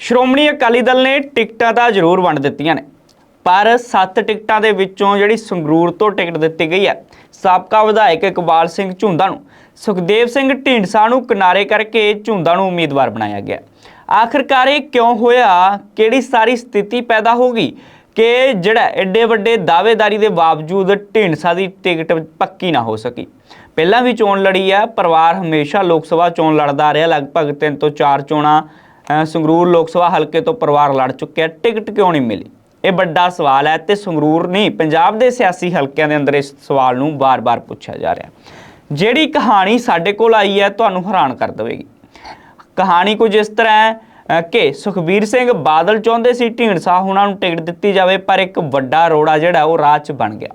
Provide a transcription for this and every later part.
ਸ਼੍ਰੋਮਣੀ ਅਕਾਲੀ ਦਲ ਨੇ ਟਿਕਟਾਂ ਤਾਂ ਜ਼ਰੂਰ ਵੰਡ ਦਿੱਤੀਆਂ ਨੇ, ਪਰ 7 ਟਿਕਟਾਂ ਦੇ ਵਿੱਚੋਂ ਜਿਹੜੀ ਸੰਗਰੂਰ ਤੋਂ ਟਿਕਟ ਦਿੱਤੀ ਗਈ ਹੈ, ਸਾਬਕਾ ਵਿਧਾਇਕ ਇਕਬਾਲ ਸਿੰਘ ਝੁੰਦਾ ਨੂੰ, ਸੁਖਦੇਵ ਸਿੰਘ ਢੀਂਡਸਾ ਨੂੰ ਕਿਨਾਰੇ ਕਰਕੇ ਝੁੰਦਾ ਨੂੰ ਉਮੀਦਵਾਰ ਬਣਾਇਆ ਗਿਆ। ਆਖਰਕਾਰ ਇਹ ਕਿਉਂ ਹੋਇਆ, ਕਿਹੜੀ ਸਾਰੀ ਸਥਿਤੀ ਪੈਦਾ ਹੋ ਗਈ ਕਿ ਜਿਹੜਾ ਐਡੇ ਵੱਡੇ ਦਾਅਵੇਦਾਰੀ ਦੇ ਬਾਵਜੂਦ ਢੀਂਡਸਾ ਦੀ ਟਿਕਟ ਪੱਕੀ ਨਾ ਹੋ ਸਕੀ? ਪਹਿਲਾਂ ਵੀ ਚੋਣ ਲੜੀ ਹੈ ਪਰਿਵਾਰ ਹਮੇਸ਼ਾ ਲੋਕ ਸਭਾ ਚੋਣ ਲੜਦਾ ਰਿਹਾ, ਲਗਭਗ 3 ਤੋਂ 4 ਚੋਣਾਂ ਸੰਗਰੂਰ ਲੋਕ ਸਭਾ ਹਲਕੇ ਤੋਂ ਪਰਿਵਾਰ ਲੜ ਚੁੱਕਿਆ, ਟਿਕਟ ਕਿਉਂ ਨਹੀਂ ਮਿਲੀ? ਇਹ ਵੱਡਾ ਸਵਾਲ ਹੈ ਤੇ ਸੰਗਰੂਰ ਨਹੀਂ, ਪੰਜਾਬ ਦੇ ਸਿਆਸੀ ਹਲਕਿਆਂ ਦੇ ਅੰਦਰ ਇਸ ਸਵਾਲ ਨੂੰ ਬਾਰ-ਬਾਰ ਪੁੱਛਿਆ ਜਾ ਰਿਹਾ। ਜਿਹੜੀ ਕਹਾਣੀ ਸਾਡੇ ਕੋਲ ਆਈ ਹੈ, ਤੁਹਾਨੂੰ ਹੈਰਾਨ ਕਰ ਦੇਵੇਗੀ। ਕਹਾਣੀ ਕੁਝ ਇਸ ਤਰ੍ਹਾਂ ਹੈ ਕਿ ਸੁਖਬੀਰ ਸਿੰਘ ਬਾਦਲ ਚਾਹੁੰਦੇ ਸੀ ਢੀਂਡਸਾ ਉਹਨਾਂ ਨੂੰ ਟਿਕਟ ਦਿੱਤੀ ਜਾਵੇ, ਪਰ ਇੱਕ ਵੱਡਾ ਰੋੜਾ ਜਿਹੜਾ, ਉਹ ਰਾਹ 'ਚ ਬਣ ਗਿਆ।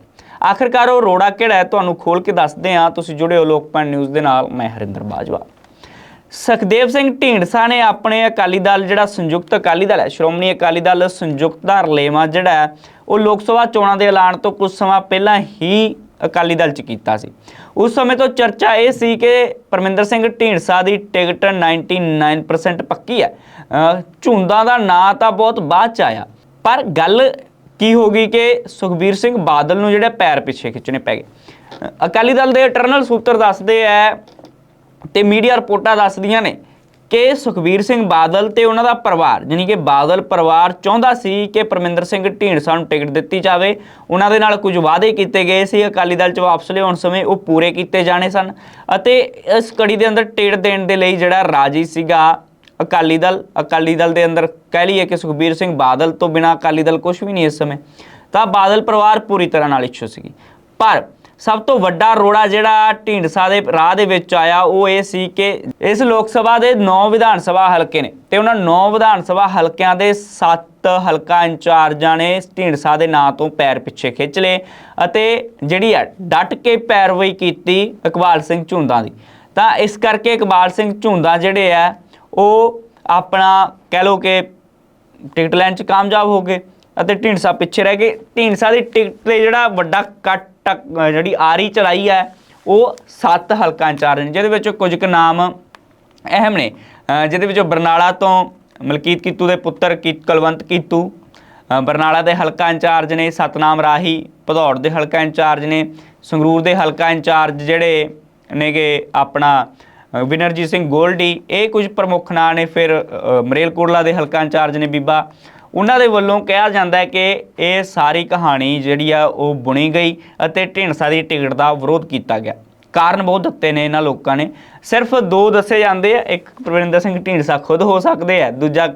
ਆਖਰਕਾਰ ਉਹ ਰੋੜਾ ਕਿਹੜਾ ਹੈ, ਤੁਹਾਨੂੰ ਖੋਲ ਕੇ ਦੱਸਦੇ ਹਾਂ। ਤੁਸੀਂ ਜੁੜੇ ਹੋ ਲੋਕਪਾਲ ਨਿਊਜ਼ ਦੇ ਨਾਲ, ਮੈਂ ਹਰਿੰਦਰ ਬਾਜਵਾ। ਸੁਖਦੇਵ ਸਿੰਘ ਢੀਂਡਸਾ ਨੇ ਆਪਣੇ ਅਕਾਲੀ ਦਲ ਜਿਹੜਾ ਸੰਯੁਕਤ ਅਕਾਲੀ ਦਲ ਹੈ, ਸ਼੍ਰੋਮਣੀ ਅਕਾਲੀ ਦਲ ਸੰਯੁਕਤ ਦਾ ਰਲੇਵਾਂ ਜਿਹੜਾ ਉਹ ਲੋਕ ਸਭਾ ਚੋਣਾਂ ਦੇ ਐਲਾਨ ਤੋਂ ਕੁਝ ਸਮਾਂ ਪਹਿਲਾਂ ਹੀ ਅਕਾਲੀ ਦਲ ਚ ਕੀਤਾ ਸੀ। ਉਸ ਸਮੇਂ ਤੋਂ ਚਰਚਾ ਇਹ ਸੀ ਕਿ ਪਰਮਿੰਦਰ ਸਿੰਘ ਢੀਂਡਸਾ ਦੀ ਟਿਕਟ 99% ਪੱਕੀ ਹੈ। ਅਹ ਝੁੰਦਾ ਦਾ ਨਾਂ ਤਾਂ ਬਹੁਤ ਬਾਅਦ ਚ ਆਇਆ, ਪਰ ਗੱਲ ਕੀ ਹੋ ਗਈ ਕਿ ਸੁਖਬੀਰ ਸਿੰਘ ਬਾਦਲ ਨੂੰ ਜਿਹੜੇ ਪੈਰ ਪਿੱਛੇ ਖਿੱਚਣੇ ਪੈ ਗਏ। ਅਕਾਲੀ ਦਲ ਦੇ ਇੰਟਰਨਲ ਸੂਤਰ ਦੱਸਦੇ ਆ ਤੇ ਮੀਡੀਆ ਰਿਪੋਰਟਾਂ ਦੱਸਦੀਆਂ ਨੇ ਕਿ ਸੁਖਬੀਰ ਸਿੰਘ ਬਾਦਲ ਤੇ ਉਹਨਾਂ ਦਾ ਪਰਿਵਾਰ, ਯਾਨੀ ਕਿ ਬਾਦਲ ਪਰਿਵਾਰ ਚਾਹੁੰਦਾ ਸੀ ਕਿ ਪਰਮਿੰਦਰ ਸਿੰਘ ਢੀਂਡਸਾ ਨੂੰ ਟਿਕਟ ਦਿੱਤੀ ਜਾਵੇ। ਉਹਨਾਂ ਦੇ ਨਾਲ ਕੁਝ ਵਾਅਦੇ ਕੀਤੇ ਗਏ ਸੀ, ਅਕਾਲੀ ਦਲ ਚ ਵਾਪਸ ਲਿਆਉਣ ਸਮੇਂ ਉਹ ਪੂਰੇ ਕੀਤੇ ਜਾਣੇ ਸਨ ਅਤੇ ਇਸ ਕੜੀ ਦੇ ਅੰਦਰ ਟਿਕਟ ਦੇਣ ਦੇ ਲਈ ਜਿਹੜਾ ਰਾਜੀ ਸੀਗਾ ਅਕਾਲੀ ਦਲ ਅਕਾਲੀ ਦਲ ਦੇ ਅੰਦਰ ਕਹਿ ਲਈਏ ਕਿ ਸੁਖਬੀਰ ਸਿੰਘ ਬਾਦਲ ਤੋਂ ਬਿਨਾ ਅਕਾਲੀ ਦਲ ਕੁਝ ਵੀ ਨਹੀਂ ਇਸ ਸਮੇਂ। ਤਾਂ ਬਾਦਲ ਪਰਿਵਾਰ ਪੂਰੀ ਤਰ੍ਹਾਂ ਨਾਲ ਇੱਛੂ ਸੀਗੀ। ਪਰ ਸਭ ਤੋਂ ਵੱਡਾ ਰੋੜਾ ਜਿਹੜਾ ਢੀਂਡਸਾ ਦੇ ਰਾਹ ਦੇ ਵਿੱਚ ਆਇਆ, ਉਹ ਇਹ ਸੀ ਕਿ ਇਸ ਲੋਕ ਸਭਾ ਦੇ 9 ਵਿਧਾਨ ਸਭਾ ਹਲਕੇ ਨੇ ਤੇ ਉਹਨਾਂ 9 ਵਿਧਾਨ ਸਭਾ ਹਲਕਿਆਂ ਦੇ 7 ਹਲਕਾ ਇੰਚਾਰਜਾਂ ਨੇ ਢੀਂਡਸਾ ਦੇ ਨਾਂ ਤੋਂ ਪੈਰ ਪਿੱਛੇ ਖਿੱਚ ਲਏ ਅਤੇ ਜਿਹੜੀ ਹੈ ਡਟ ਕੇ ਪੈਰਵਾਈ ਕੀਤੀ ਇਕਬਾਲ ਸਿੰਘ ਝੁੰਦਾ ਦੀ। ਤਾਂ ਇਸ ਕਰਕੇ ਇਕਬਾਲ ਸਿੰਘ ਝੁੰਦਾ ਜਿਹੜੇ ਆ, ਉਹ ਆਪਣਾ ਕਹਿ ਲਓ ਕਿ ਟਿਕਟ ਲੈਣ ਚ ਕਾਮਯਾਬ ਹੋ ਗਏ ਅਤੇ ਢੀਂਡਸਾ ਪਿੱਛੇ ਰਹਿ ਗਏ। ਢੀਂਡਸਾ ਦੀ ਟਿਕਟ ਤੇ ਜਿਹੜਾ ਵੱਡਾ ਕੱਟ ਜਿਹੜੀ ਆਰੀ ਚਲਾਈ ਹੈ, ਉਹ ਸੱਤ ਹਲਕਾ ਇੰਚਾਰਜ ਨੇ, ਜਿਹਦੇ ਵਿੱਚ ਕੁਝ ਕੁ ਨਾਮ ਅਹਿਮ ਨੇ। ਜਿਹਦੇ ਵਿੱਚੋਂ ਬਰਨਾਲਾ ਤੋਂ ਮਲਕੀਤ ਕੀਤੂ ਦੇ ਪੁੱਤਰ ਕੀ ਕੁਲਵੰਤ ਕੀਤੂ ਬਰਨਾਲਾ ਦੇ ਹਲਕਾ ਇੰਚਾਰਜ ਨੇ ਸਤਨਾਮ ਰਾਹੀ, ਭਦੌੜ ਦੇ ਹਲਕਾ ਇੰਚਾਰਜ ਨੇ, ਸੰਗਰੂਰ ਦੇ ਹਲਕਾ ਇੰਚਾਰਜ ਜਿਹੜੇ ਨੇਗੇ ਆਪਣਾ ਵਿਨਰਜੀਤ ਸਿੰਘ ਗੋਲਡੀ, ਇਹ ਕੁਝ ਪ੍ਰਮੁੱਖ ਨਾਂ ਨੇ, ਫਿਰ ਮਰੇਲਕੋਟਲਾ ਦੇ ਹਲਕਾ ਇੰਚਾਰਜ ਨੇ ਬੀਬਾ ਉਹਨਾਂ ਦੇ ਵੱਲੋਂ ਕਿਹਾ ਜਾਂਦਾ ਹੈ ਕਿ ਇਹ ਸਾਰੀ ਕਹਾਣੀ ਜਿਹੜੀ ਆ ਉਹ ਬੁਣੀ ਗਈ ਅਤੇ ਢੀਂਡਸਾ ਦੀ ਟਿਕਟ ਦਾ ਵਿਰੋਧ ਕੀਤਾ ਗਿਆ। ਕਾਰਨ ਬਹੁਤ ਦਿੱਤੇ ਨੇ ਇਹਨਾਂ ਲੋਕਾਂ ਨੇ। ਸਿਰਫ ਦੋ ਦੱਸੇ ਜਾਂਦੇ ਆ, ਇੱਕ ਪ੍ਰਵਿੰਦਰ ਸਿੰਘ ਢੀਂਡਸਾ ਖੁਦ ਹੋ ਸਕਦੇ ਆ, ਦੂਜਾ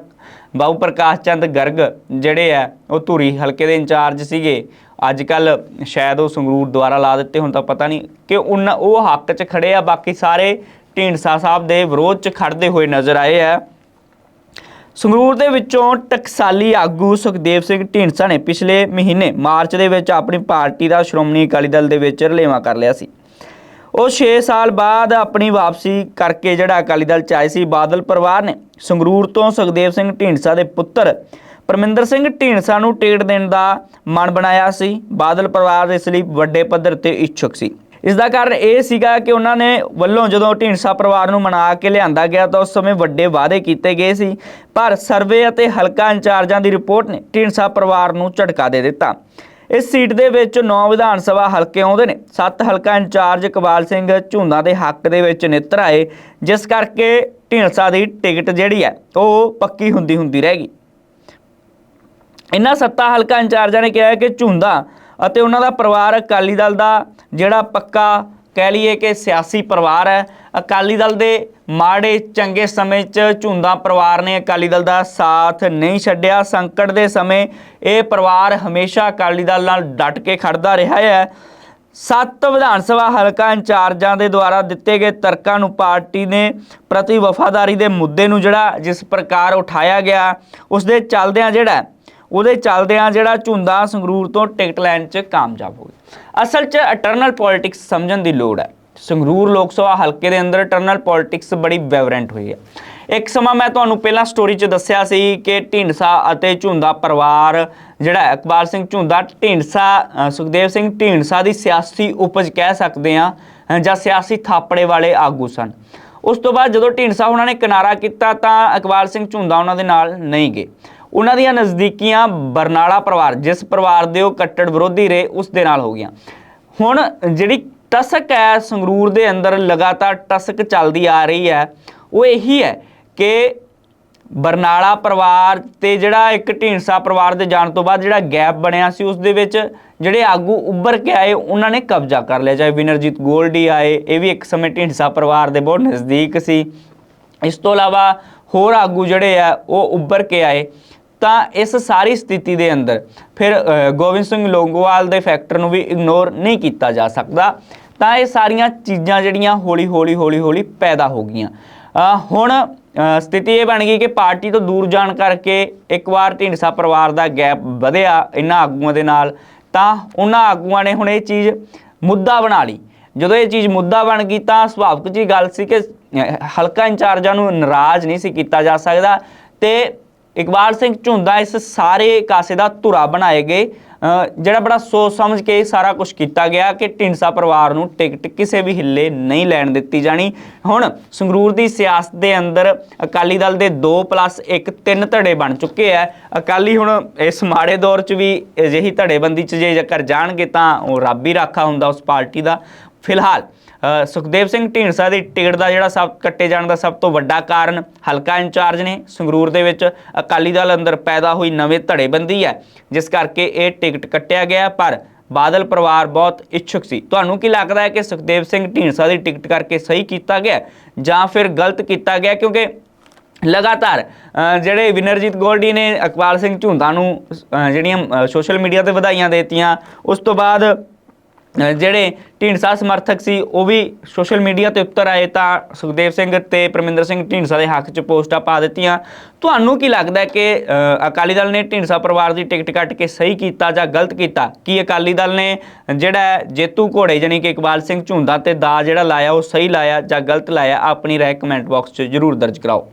ਬਾਬੂ ਪ੍ਰਕਾਸ਼ ਚੰਦ ਗਰਗ ਜਿਹੜੇ ਆ, ਉਹ ਧੂਰੀ ਹਲਕੇ ਦੇ ਇੰਚਾਰਜ ਸੀਗੇ। ਅੱਜ ਕੱਲ ਸ਼ਾਇਦ ਉਹ ਸੰਗਰੂਰ ਦੁਆਰਾ ਲਾ ਦਿੱਤੇ, ਹੁਣ ਤਾਂ ਪਤਾ ਨਹੀਂ ਕਿ ਉਹਨਾਂ ਉਹ ਹੱਕ 'ਚ ਖੜੇ ਆ। ਬਾਕੀ ਸਾਰੇ ਢੀਂਡਸਾ ਸਾਹਿਬ ਦੇ ਵਿਰੋਧ 'ਚ ਖੜਦੇ ਹੋਏ ਨਜ਼ਰ ਆਏ ਆ। ਸੰਗਰੂਰ ਦੇ ਵਿੱਚੋਂ ਟਕਸਾਲੀ ਆਗੂ ਸੁਖਦੇਵ ਸਿੰਘ ਢੀਂਡਸਾ ਨੇ ਪਿਛਲੇ ਮਹੀਨੇ ਮਾਰਚ ਦੇ ਵਿੱਚ ਆਪਣੀ ਪਾਰਟੀ ਦਾ ਸ਼੍ਰੋਮਣੀ ਅਕਾਲੀ ਦਲ ਦੇ ਵਿੱਚ ਰਲੇਵਾ ਕਰ ਲਿਆ ਸੀ। ਉਹ 6 ਸਾਲ ਬਾਅਦ ਆਪਣੀ ਵਾਪਸੀ ਕਰਕੇ ਜਿਹੜਾ ਅਕਾਲੀ ਦਲ ਚ ਆਏ ਸੀ, ਬਾਦਲ ਪਰਿਵਾਰ ਨੇ ਸੰਗਰੂਰ ਤੋਂ ਸੁਖਦੇਵ ਸਿੰਘ ਢੀਂਡਸਾ ਦੇ ਪੁੱਤਰ ਪਰਮਿੰਦਰ ਸਿੰਘ ਢੀਂਡਸਾ ਨੂੰ ਟਿਕਟ ਦੇਣ ਦਾ ਮਨ ਬਣਾਇਆ ਸੀ। ਬਾਦਲ ਪਰਿਵਾਰ ਇਸ ਲਈ ਵੱਡੇ ਪੱਧਰ ਤੇ ਇੱਛੁਕ ਸੀ। ਇਸ ਦਾ ਕਾਰਨ ਇਹ ਸੀਗਾ ਕਿ ਉਹਨਾਂ ਨੇ ਵੱਲੋਂ ਜਦੋਂ ਢੀਂਡਸਾ ਪਰਿਵਾਰ ਨੂੰ ਮਨਾ ਕੇ ਲਿਆਂਦਾ ਗਿਆ ਤਾਂ ਉਸ ਸਮੇਂ ਵੱਡੇ ਵਾਅਦੇ ਕੀਤੇ ਗਏ ਸੀ। ਪਰ ਸਰਵੇ ਅਤੇ ਹਲਕਾ ਇੰਚਾਰਜਾਂ ਦੀ ਰਿਪੋਰਟ ਨੇ ਢੀਂਡਸਾ ਪਰਿਵਾਰ ਨੂੰ ਝਟਕਾ ਦੇ ਦਿੱਤਾ। ਇਸ ਸੀਟ ਦੇ ਵਿੱਚ 9 ਵਿਧਾਨ ਸਭਾ ਹਲਕੇ ਆਉਂਦੇ ਨੇ। 7 ਹਲਕਾ ਇੰਚਾਰਜ ਇਕਬਾਲ ਸਿੰਘ ਝੁੰਦਾ ਦੇ ਹੱਕ ਦੇ ਵਿੱਚ ਨੇਤਰ ਆਏ, ਜਿਸ ਕਰਕੇ ਢੀਂਡਸਾ ਦੀ ਟਿਕਟ ਜਿਹੜੀ ਹੈ, ਉਹ ਪੱਕੀ ਹੁੰਦੀ ਹੁੰਦੀ ਰਹਿ ਗਈ। ਇਹਨਾਂ ਸੱਤਾ ਹਲਕਾ ਇੰਚਾਰਜਾਂ ਨੇ ਕਿਹਾ ਕਿ ਝੁੰਦਾ ਅਤੇ ਉਹਨਾਂ ਦਾ ਪਰਿਵਾਰ ਅਕਾਲੀ ਦਲ ਦਾ, ਜਿਹੜਾ ਪੱਕਾ ਕਹਿ ਲਈਏ ਕਿ ਸਿਆਸੀ ਪਰਿਵਾਰ ਹੈ। ਅਕਾਲੀ ਦਲ ਦੇ ਮਾੜੇ ਚੰਗੇ ਸਮੇਂ 'ਚ ਝੁੰਦਾ ਪਰਿਵਾਰ ਨੇ ਅਕਾਲੀ ਦਲ ਦਾ ਸਾਥ ਨਹੀਂ ਛੱਡਿਆ। ਸੰਕਟ ਦੇ ਸਮੇਂ ਇਹ ਪਰਿਵਾਰ ਹਮੇਸ਼ਾ ਅਕਾਲੀ ਦਲ ਨਾਲ ਡਟ ਕੇ ਖੜਦਾ ਰਿਹਾ ਹੈ। ਸੱਤ ਵਿਧਾਨ ਸਭਾ ਹਲਕਾ ਇੰਚਾਰਜਾਂ ਦੇ ਦੁਆਰਾ ਦਿੱਤੇ ਗਏ ਤਰਕਾਂ ਨੂੰ ਪਾਰਟੀ ਨੇ ਪ੍ਰਤੀ ਵਫਾਦਾਰੀ ਦੇ ਮੁੱਦੇ ਨੂੰ ਜਿਹੜਾ ਜਿਸ ਪ੍ਰਕਾਰ ਉਠਾਇਆ ਗਿਆ ਉਸ ਦੇ ਚੱਲਦਿਆਂ ਜਿਹੜਾ ਉਹਦੇ ਚੱਲਦਿਆਂ ਜਿਹੜਾ ਝੁੰਦਾ ਸੰਗਰੂਰ ਤੋਂ ਟਿਕਟ ਲੈਣ 'ਚ ਕਾਮਯਾਬ ਹੋ ਗਿਆ ਅਸਲ 'ਚ ਅਟਰਨਲ ਪੋਲਿਟਿਕਸ ਸਮਝਣ ਦੀ ਲੋੜ ਹੈ। ਸੰਗਰੂਰ ਲੋਕ ਸਭਾ ਹਲਕੇ ਦੇ ਅੰਦਰ ਅਟਰਨਲ ਪੋਲਿਟਿਕਸ ਬੜੀ ਵੈਵਰੈਂਟ ਹੋਈ ਹੈ। ਇੱਕ ਸਮਾਂ ਮੈਂ ਤੁਹਾਨੂੰ ਪਹਿਲਾਂ ਸਟੋਰੀ 'ਚ ਦੱਸਿਆ ਸੀ ਕਿ ਢੀਂਡਸਾ ਅਤੇ ਝੁੰਦਾ ਪਰਿਵਾਰ ਜਿਹੜਾ ਹੈ, ਇਕਬਾਲ ਸਿੰਘ ਝੁੰਦਾ ਢੀਂਡਸਾ ਸੁਖਦੇਵ ਸਿੰਘ ਢੀਂਡਸਾ ਦੀ ਸਿਆਸੀ ਉਪਜ ਕਹਿ ਸਕਦੇ ਆ ਜਾਂ ਸਿਆਸੀ ਥਾਪੜੇ ਵਾਲੇ ਆਗੂ ਸਨ। ਉਸ ਤੋਂ ਬਾਅਦ ਜਦੋਂ ਢੀਂਡਸਾ ਉਹਨਾਂ ਨੇ ਕਿਨਾਰਾ ਕੀਤਾ ਤਾਂ ਇਕਬਾਲ ਸਿੰਘ ਝੁੰਦਾ ਉਹਨਾਂ ਦੇ ਨਾਲ ਨਹੀਂ ਗਏ। ਉਹਨਾਂ ਦੀਆਂ ਨਜ਼ਦੀਕੀਆਂ ਬਰਨਾਲਾ ਪਰਿਵਾਰ, ਜਿਸ ਪਰਿਵਾਰ ਦੇ ਉਹ ਕੱਟੜ ਵਿਰੋਧੀ ਰਹੇ, ਉਸ ਦੇ ਨਾਲ ਹੋ ਗਈਆਂ। ਹੁਣ ਜਿਹੜੀ ਟਸਕ ਹੈ ਸੰਗਰੂਰ ਦੇ ਅੰਦਰ ਲਗਾਤਾਰ ਟਸਕ ਚੱਲਦੀ ਆ ਰਹੀ ਹੈ, ਉਹ ਇਹੀ ਹੈ ਕਿ ਬਰਨਾਲਾ ਪਰਿਵਾਰ ਤੇ ਜਿਹੜਾ ਇੱਕ ਢੀਂਡਸਾ ਪਰਿਵਾਰ ਦੇ ਜਾਣ ਤੋਂ ਬਾਅਦ ਜਿਹੜਾ ਗੈਪ ਬਣਿਆ ਸੀ, ਉਸ ਦੇ ਵਿੱਚ ਜਿਹੜੇ ਆਗੂ ਉੱਭਰ ਕੇ ਆਏ, ਉਹਨਾਂ ਨੇ ਕਬਜ਼ਾ ਕਰ ਲਿਆ। ਚਾਹੇ ਵਿਨਰਜੀਤ ਗੋਲਡੀ ਆਏ, ਇਹ ਵੀ ਇੱਕ ਸਮੇਂ ਢੀਂਡਸਾ ਪਰਿਵਾਰ ਦੇ ਬਹੁਤ ਨਜ਼ਦੀਕ ਸੀ। ਇਸ ਤੋਂ ਇਲਾਵਾ ਹੋਰ ਆਗੂ ਜਿਹੜੇ ਆ, ਉਹ ਉੱਭਰ ਕੇ ਆਏ। ਤਾਂ ਇਸ ਸਾਰੀ ਸਥਿਤੀ ਦੇ ਅੰਦਰ ਫਿਰ ਗੋਬਿੰਦ ਸਿੰਘ ਲੋਂਗੋਵਾਲ ਦੇ ਫੈਕਟਰ ਨੂੰ ਵੀ ਇਗਨੋਰ ਨਹੀਂ ਕੀਤਾ ਜਾ ਸਕਦਾ। ਤਾਂ ਇਹ ਸਾਰੀਆਂ ਚੀਜ਼ਾਂ ਜਿਹੜੀਆਂ ਹੌਲੀ ਹੌਲੀ ਹੌਲੀ ਹੌਲੀ ਪੈਦਾ ਹੋ ਗਈਆਂ। ਹੁਣ ਸਥਿਤੀ ਇਹ ਬਣ ਗਈ ਕਿ ਪਾਰਟੀ ਤੋਂ ਦੂਰ ਜਾਣ ਕਰਕੇ ਇੱਕ ਵਾਰ ਢੀਂਡਸਾ ਪਰਿਵਾਰ ਦਾ ਗੈਪ ਵਧਿਆ ਇਹਨਾਂ ਆਗੂਆਂ ਦੇ ਨਾਲ, ਤਾਂ ਉਹਨਾਂ ਆਗੂਆਂ ਨੇ ਹੁਣ ਇਹ ਚੀਜ਼ ਮੁੱਦਾ ਬਣਾ ਲਈ। ਜਦੋਂ ਇਹ ਚੀਜ਼ ਮੁੱਦਾ ਬਣ ਗਈ ਤਾਂ ਸੁਭਾਵਿਕ ਜੀ ਗੱਲ ਸੀ ਕਿ ਹਲਕਾ ਇੰਚਾਰਜਾਂ ਨੂੰ ਨਾਰਾਜ਼ ਨਹੀਂ ਸੀ ਕੀਤਾ ਜਾ ਸਕਦਾ ਤੇ ਇਕਬਾਲ ਸਿੰਘ ਝੁੰਦਾ ਇਸ ਸਾਰੇ ਕਾਸੇ ਦਾ ਧੁਰਾ ਬਣਾਏ ਗਏ ਜਿਹੜਾ ਬੜਾ ਸੋਚ ਸਮਝ ਕੇ ਸਾਰਾ ਕੁਝ ਕੀਤਾ ਗਿਆ ਕਿ ਢਿੰਡਸਾ ਪਰਿਵਾਰ ਨੂੰ ਟਿਕਟ ਕਿਸੇ ਵੀ ਹਿੱਲੇ ਨਹੀਂ ਲੈਣ ਦਿੱਤੀ ਜਾਣੀ। ਹੁਣ ਸੰਗਰੂਰ ਦੀ ਸਿਆਸਤ ਦੇ ਅੰਦਰ ਅਕਾਲੀ ਦਲ ਦੇ 2+1 ਤਿੰਨ ਧੜੇ ਬਣ ਚੁੱਕੇ ਆ। ਅਕਾਲੀ ਹੁਣ ਇਸ ਮਾੜੇ ਦੌਰ 'ਚ ਵੀ ਅਜਿਹੀ ਧੜੇਬੰਦੀ 'ਚ ਜੇ ਜੇਕਰ ਜਾਣਗੇ ਤਾਂ ਉਹ ਰੱਬ ਹੀ ਰਾਖਾ ਹੁੰਦਾ ਉਸ ਪਾਰਟੀ ਦਾ। ਫਿਲਹਾਲ ਸੁਖਦੇਵ ਸਿੰਘ ਢੀਂਡਸਾ ਦੀ ਟਿਕਟ ਦਾ ਜਿਹੜਾ ਸਭ ਕੱਟੇ ਜਾਣ ਦਾ ਸਭ ਤੋਂ ਵੱਡਾ ਕਾਰਨ ਹਲਕਾ ਇੰਚਾਰਜ ਨੇ ਸੰਗਰੂਰ ਦੇ ਵਿੱਚ ਅਕਾਲੀ ਦਲ ਅੰਦਰ ਪੈਦਾ ਹੋਈ ਨਵੇਂ ਧੜੇਬੰਦੀ ਹੈ, ਜਿਸ ਕਰਕੇ ਇਹ ਟਿਕਟ ਕੱਟਿਆ ਗਿਆ, ਪਰ ਬਾਦਲ ਪਰਿਵਾਰ ਬਹੁਤ ਇੱਛੁਕ ਸੀ। ਤੁਹਾਨੂੰ ਕੀ ਲੱਗਦਾ ਹੈ ਕਿ ਸੁਖਦੇਵ ਸਿੰਘ ਢੀਂਡਸਾ ਦੀ ਟਿਕਟ ਕਰਕੇ ਸਹੀ ਕੀਤਾ ਗਿਆ ਜਾਂ ਫਿਰ ਗਲਤ ਕੀਤਾ ਗਿਆ? ਕਿਉਂਕਿ ਲਗਾਤਾਰ ਜਿਹੜੇ ਵਿਨਰਜੀਤ ਗੋਲਡੀ ਨੇ ਇਕਬਾਲ ਸਿੰਘ ਝੁੰਦਾ ਨੂੰ ਜਿਹੜੀਆਂ ਸੋਸ਼ਲ ਮੀਡੀਆ ਤੇ ਵਧਾਈਆਂ ਦੇਤੀਆਂ, ਉਸ ਤੋਂ ਬਾਅਦ ਜਿਹੜੇ ਢੀਂਡਸਾ ਸਮਰਥਕ ਸੀ, ਉਹ ਵੀ ਸੋਸ਼ਲ ਮੀਡੀਆ ਤੇ ਉੱਤਰ ਆਏ ਤਾਂ ਸੁਖਦੇਵ ਸਿੰਘ ਤੇ ਪਰਮਿੰਦਰ ਸਿੰਘ ਢੀਂਡਸਾ ਦੇ ਹੱਕ 'ਚ ਪੋਸਟਾਂ ਪਾ ਦਿੱਤੀਆਂ। ਤੁਹਾਨੂੰ ਕੀ ਲੱਗਦਾ ਕਿ ਅਕਾਲੀ ਦਲ ਨੇ ਢੀਂਡਸਾ ਪਰਿਵਾਰ ਦੀ ਟਿਕਟ ਕੱਟ ਕੇ ਸਹੀ ਕੀਤਾ ਜਾਂ ਗਲਤ ਕੀਤਾ? ਕੀ ਅਕਾਲੀ ਦਲ ਨੇ ਜਿਹੜਾ ਜੇਤੂ ਘੋੜੇ ਜਾਨੀ ਕਿ ਇਕਬਾਲ ਸਿੰਘ ਝੁੰਦਾ ਤੇ ਦਾ ਜਿਹੜਾ ਲਾਇਆ, ਉਹ ਸਹੀ ਲਾਇਆ ਜਾਂ ਗਲਤ ਲਾਇਆ, ਆਪਣੀ ਰਾਏ ਕਮੈਂਟ ਬਾਕਸ 'ਚ ਜਰੂਰ ਦਰਜ ਕਰਾਓ।